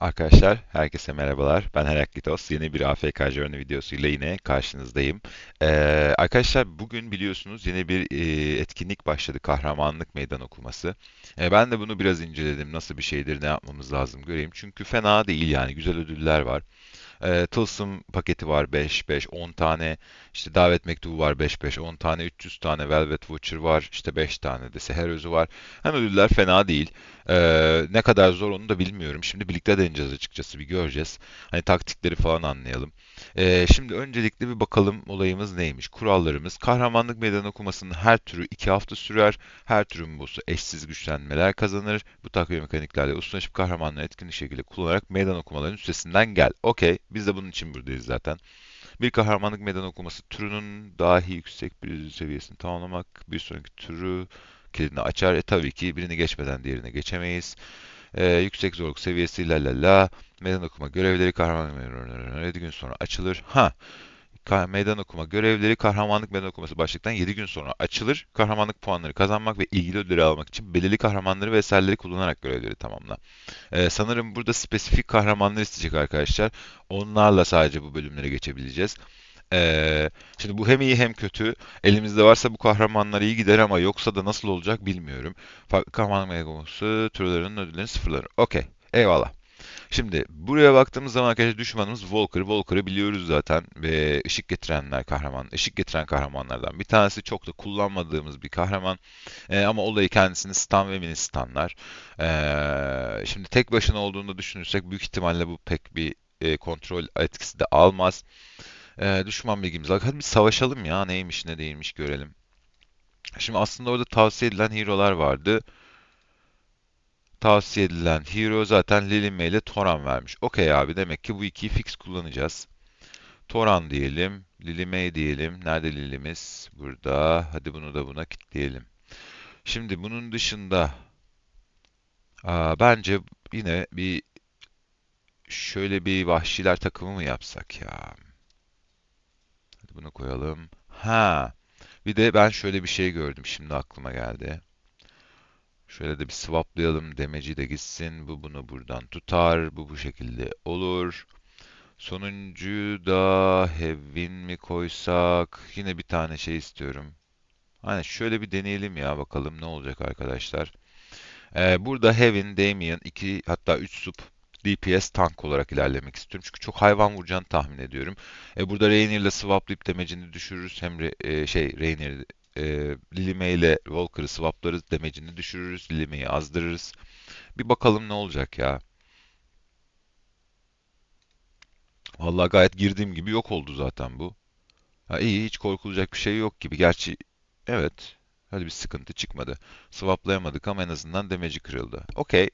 Arkadaşlar, herkese merhabalar. Ben Heraklitos. Yeni bir AFK Journey videosuyla yine karşınızdayım. Ee, arkadaşlar bugün biliyorsunuz yeni bir e, etkinlik başladı. Kahramanlık meydan okuması. Ee, ben de bunu biraz inceledim. Nasıl bir şeydir, ne yapmamız lazım göreyim. Çünkü fena değil yani. Güzel ödüller var. Ee, Tılsım paketi var 5 5 10 tane. İşte davet mektubu var 5 5 10 tane. 300 tane Velvet Voucher var. İşte 5 tane de seher özü var. Hem ödüller fena değil. Ee, ne kadar zor onu da bilmiyorum. Şimdi birlikte deneyeceğiz açıkçası bir göreceğiz. Hani taktikleri falan anlayalım. Ee, şimdi öncelikle bir bakalım olayımız neymiş. Kurallarımız kahramanlık meydan okumasının her türü 2 hafta sürer. Her türün boss'u eşsiz güçlenmeler kazanır. Bu takviye mekaniklerle ustalaşıp kahramanları etkin şekilde kullanarak meydan okumaların üstesinden gel. Okey, biz de bunun için buradayız zaten. Bir kahramanlık meydan okuması türünün dahi yüksek bir seviyesini tamamlamak bir sonraki türü kilidini açar. E tabii ki birini geçmeden diğerine geçemeyiz. E, yüksek zorluk seviyesi la la la. Meydan okuma görevleri kahramanlık meydan 7 gün sonra açılır. Ha, meydan okuma görevleri kahramanlık meydan okuması başladıktan 7 gün sonra açılır. Kahramanlık puanları kazanmak ve ilgili ödülleri almak için belirli kahramanları ve eserleri kullanarak görevleri tamamla. Ee, sanırım burada spesifik kahramanlar isteyecek arkadaşlar. Onlarla sadece bu bölümlere geçebileceğiz. Ee, şimdi bu hem iyi hem kötü. Elimizde varsa bu kahramanlar iyi gider ama yoksa da nasıl olacak bilmiyorum. Farklı kahraman megamosu, türlerinin ödüllerini sıfırlar. Okey. Eyvallah. Şimdi buraya baktığımız zaman arkadaşlar düşmanımız Volker. Volker'ı biliyoruz zaten ve ışık getirenler kahraman, ışık getiren kahramanlardan bir tanesi. Çok da kullanmadığımız bir kahraman. Ee, ama olayı kendisini stun ve mini stunlar. Ee, şimdi tek başına olduğunu düşünürsek büyük ihtimalle bu pek bir e, kontrol etkisi de almaz. Ee, düşman bilgimiz var. Hadi bir savaşalım ya. Neymiş ne değilmiş görelim. Şimdi aslında orada tavsiye edilen hero'lar vardı. Tavsiye edilen hero zaten Lilime ile Toran vermiş. Okey abi demek ki bu ikiyi fix kullanacağız. Toran diyelim. Lilime diyelim. Nerede Lilimiz? Burada. Hadi bunu da buna kilitleyelim. Şimdi bunun dışında aa, bence yine bir şöyle bir vahşiler takımı mı yapsak ya? Bunu koyalım. Ha. Bir de ben şöyle bir şey gördüm. Şimdi aklıma geldi. Şöyle de bir swaplayalım. Demeci de gitsin. Bu bunu buradan tutar. Bu bu şekilde olur. Sonuncuyu da Heaven mi koysak? Yine bir tane şey istiyorum. Aynen şöyle bir deneyelim ya bakalım ne olacak arkadaşlar. Ee, burada Heaven, Damien 2 hatta 3 sup DPS tank olarak ilerlemek istiyorum. Çünkü çok hayvan vuracağını tahmin ediyorum. E, burada ile swaplayıp damage'ini düşürürüz. Hem re, e, şey Rainier e, Lilime ile Walker'ı swaplarız. Damage'ini düşürürüz. Lilime'yi azdırırız. Bir bakalım ne olacak ya. Vallahi gayet girdiğim gibi yok oldu zaten bu. Ha, iyi hiç korkulacak bir şey yok gibi. Gerçi evet. Hadi bir sıkıntı çıkmadı. Swaplayamadık ama en azından damage'i kırıldı. Okey.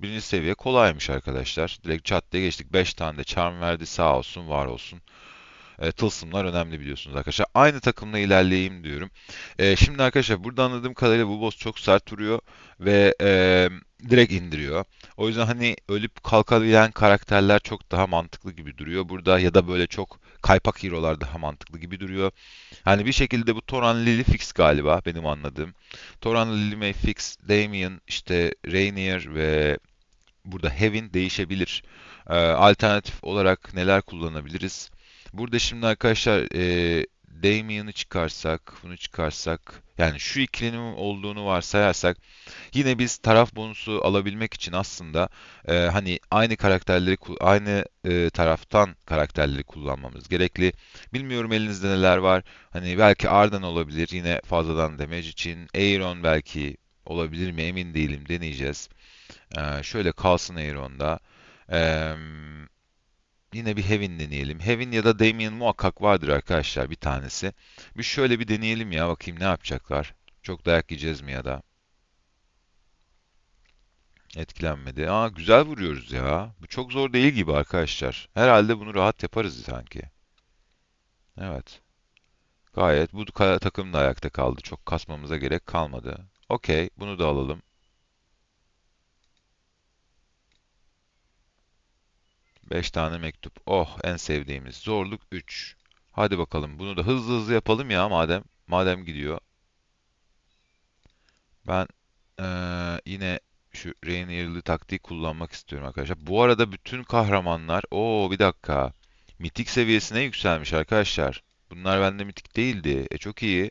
Birinci seviye kolaymış arkadaşlar. Direkt çat diye geçtik. 5 tane de charm verdi. Sağ olsun, var olsun. E, tılsımlar önemli biliyorsunuz arkadaşlar. Aynı takımla ilerleyeyim diyorum. E, şimdi arkadaşlar burada anladığım kadarıyla bu boss çok sert vuruyor ve e, direkt indiriyor. O yüzden hani ölüp kalkabilen karakterler çok daha mantıklı gibi duruyor burada ya da böyle çok kaypak hero'lar daha mantıklı gibi duruyor. Hani bir şekilde bu Toran Lily fix galiba benim anladığım. Toran Lily May fix, Damien, işte Rainier ve burada Heaven değişebilir. Ee, alternatif olarak neler kullanabiliriz? Burada şimdi arkadaşlar e, Damien'ı çıkarsak, bunu çıkarsak, yani şu ikilinin olduğunu varsayarsak, yine biz taraf bonusu alabilmek için aslında e, hani aynı karakterleri, aynı e, taraftan karakterleri kullanmamız gerekli. Bilmiyorum elinizde neler var. Hani belki Ardan olabilir yine fazladan damage için. Aeron belki olabilir mi emin değilim deneyeceğiz. E, şöyle kalsın Aeron'da. Eee Yine bir Heaven deneyelim. Heaven ya da Damien muhakkak vardır arkadaşlar bir tanesi. Bir şöyle bir deneyelim ya bakayım ne yapacaklar. Çok dayak yiyeceğiz mi ya da? Etkilenmedi. Aa güzel vuruyoruz ya. Bu çok zor değil gibi arkadaşlar. Herhalde bunu rahat yaparız sanki. Evet. Gayet bu takım da ayakta kaldı. Çok kasmamıza gerek kalmadı. Okey, bunu da alalım. 5 tane mektup. Oh en sevdiğimiz. Zorluk 3. Hadi bakalım bunu da hızlı hızlı yapalım ya madem. Madem gidiyor. Ben eee, yine şu Rainier'lı taktiği kullanmak istiyorum arkadaşlar. Bu arada bütün kahramanlar, o bir dakika. Mitik seviyesine yükselmiş arkadaşlar. Bunlar bende mitik değildi. E çok iyi.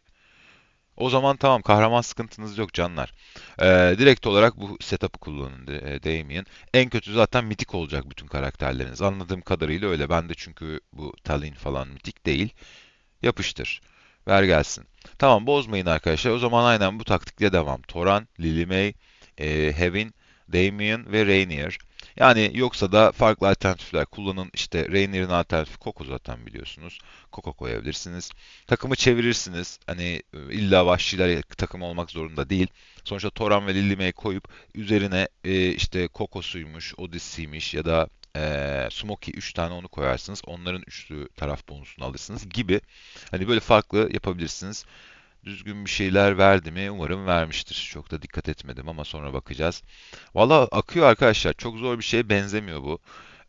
O zaman tamam kahraman sıkıntınız yok canlar. Ee, direkt olarak bu setup'ı kullanın e, Damien. En kötü zaten mitik olacak bütün karakterleriniz. Anladığım kadarıyla öyle. Ben de çünkü bu Talon falan mitik değil. Yapıştır. Ver gelsin. Tamam bozmayın arkadaşlar. O zaman aynen bu taktikle devam. Toran, Lily May, e, Heaven, Damien ve Rainier. Yani yoksa da farklı alternatifler kullanın. İşte Rainier'in alternatifi Coco zaten biliyorsunuz. Coco koyabilirsiniz. Takımı çevirirsiniz. Hani e, illa vahşiler takım olmak zorunda değil. Sonuçta Toran ve Lily May koyup üzerine e, işte Coco'suymuş, Odyssey'miş ya da e, Smokey 3 tane onu koyarsınız. Onların üçlü taraf bonusunu alırsınız gibi. Hani böyle farklı yapabilirsiniz. Düzgün bir şeyler verdi mi? Umarım vermiştir. Çok da dikkat etmedim ama sonra bakacağız. Valla akıyor arkadaşlar. Çok zor bir şeye benzemiyor bu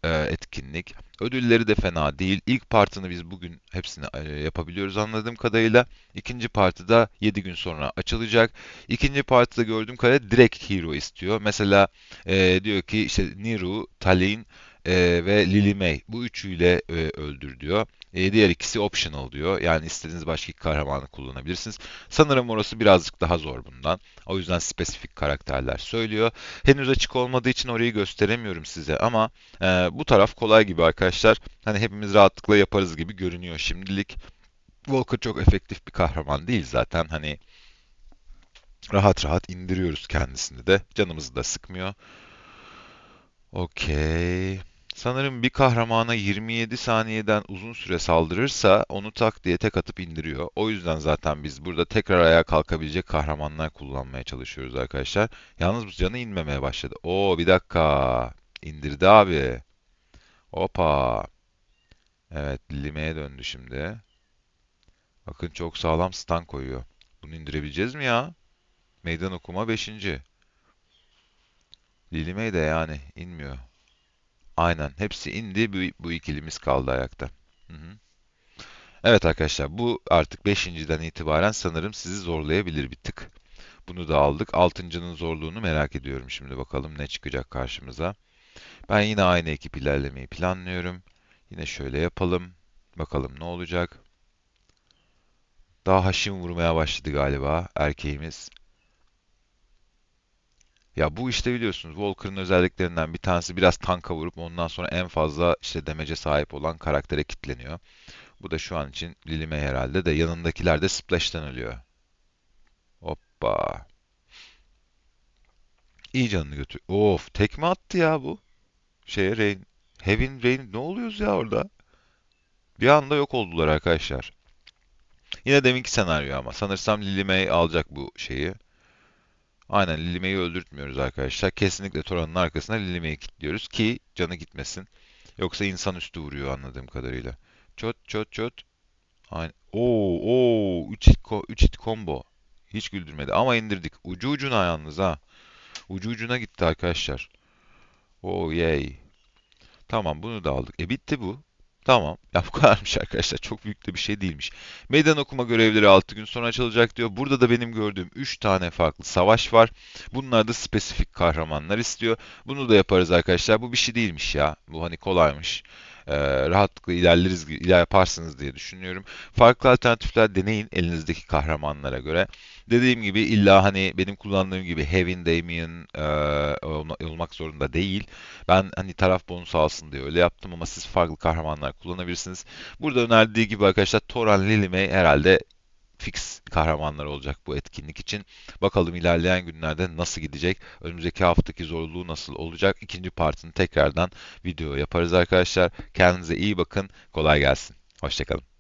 e, etkinlik. Ödülleri de fena değil. İlk partını biz bugün hepsini e, yapabiliyoruz anladığım kadarıyla. İkinci partı da 7 gün sonra açılacak. İkinci partide gördüğüm kadarıyla direkt hero istiyor. Mesela e, diyor ki işte Niru, Talin e, ve Lily May bu üçüyle e, öldür diyor. E, diğer ikisi optional diyor. Yani istediğiniz başka iki kahramanı kullanabilirsiniz. Sanırım orası birazcık daha zor bundan. O yüzden spesifik karakterler söylüyor. Henüz açık olmadığı için orayı gösteremiyorum size ama e, bu taraf kolay gibi arkadaşlar. Hani hepimiz rahatlıkla yaparız gibi görünüyor şimdilik. Walker çok efektif bir kahraman değil zaten. Hani rahat rahat indiriyoruz kendisini de. Canımızı da sıkmıyor. Okey. Sanırım bir kahramana 27 saniyeden uzun süre saldırırsa onu tak diye tek atıp indiriyor. O yüzden zaten biz burada tekrar ayağa kalkabilecek kahramanlar kullanmaya çalışıyoruz arkadaşlar. Yalnız bu canı inmemeye başladı. Oo bir dakika. İndirdi abi. Hoppa. Evet Lime'ye döndü şimdi. Bakın çok sağlam stun koyuyor. Bunu indirebileceğiz mi ya? Meydan okuma 5. Lili de yani inmiyor. Aynen. Hepsi indi. Bu, bu ikilimiz kaldı ayakta. Hı hı. Evet arkadaşlar bu artık beşinciden itibaren sanırım sizi zorlayabilir bir tık. Bunu da aldık. Altıncının zorluğunu merak ediyorum şimdi bakalım ne çıkacak karşımıza. Ben yine aynı ekip ilerlemeyi planlıyorum. Yine şöyle yapalım. Bakalım ne olacak. Daha haşim vurmaya başladı galiba erkeğimiz. Ya bu işte biliyorsunuz Walker'ın özelliklerinden bir tanesi biraz tanka vurup ondan sonra en fazla işte demece sahip olan karaktere kilitleniyor. Bu da şu an için Lilime herhalde de yanındakiler de splash'ten ölüyor. Hoppa. İyi canını götür. Of tekme attı ya bu. Şeye Rain. Heaven Rain ne oluyoruz ya orada? Bir anda yok oldular arkadaşlar. Yine deminki senaryo ama sanırsam Lili alacak bu şeyi. Aynen Lilime'yi öldürtmüyoruz arkadaşlar. Kesinlikle Toran'ın arkasına Lilime'yi kilitliyoruz ki canı gitmesin. Yoksa insan üstü vuruyor anladığım kadarıyla. Çot çot çot. Aynen. Oo oo 3 hit, 3 hit combo. Hiç güldürmedi ama indirdik. Ucu ucuna yalnız ha. Ucu ucuna gitti arkadaşlar. Oh yay. Tamam bunu da aldık. E bitti bu. Tamam. Ya bu kadarmış arkadaşlar. Çok büyük de bir şey değilmiş. Meydan okuma görevleri 6 gün sonra açılacak diyor. Burada da benim gördüğüm 3 tane farklı savaş var. Bunlar da spesifik kahramanlar istiyor. Bunu da yaparız arkadaşlar. Bu bir şey değilmiş ya. Bu hani kolaymış e, rahatlıkla ilerleriz, iler yaparsınız diye düşünüyorum. Farklı alternatifler deneyin elinizdeki kahramanlara göre. Dediğim gibi illa hani benim kullandığım gibi Heaven Damien e, olmak zorunda değil. Ben hani taraf bonus alsın diye öyle yaptım ama siz farklı kahramanlar kullanabilirsiniz. Burada önerdiği gibi arkadaşlar Toran Lilime herhalde fix kahramanlar olacak bu etkinlik için. Bakalım ilerleyen günlerde nasıl gidecek? Önümüzdeki haftaki zorluğu nasıl olacak? İkinci partını tekrardan video yaparız arkadaşlar. Kendinize iyi bakın. Kolay gelsin. Hoşçakalın.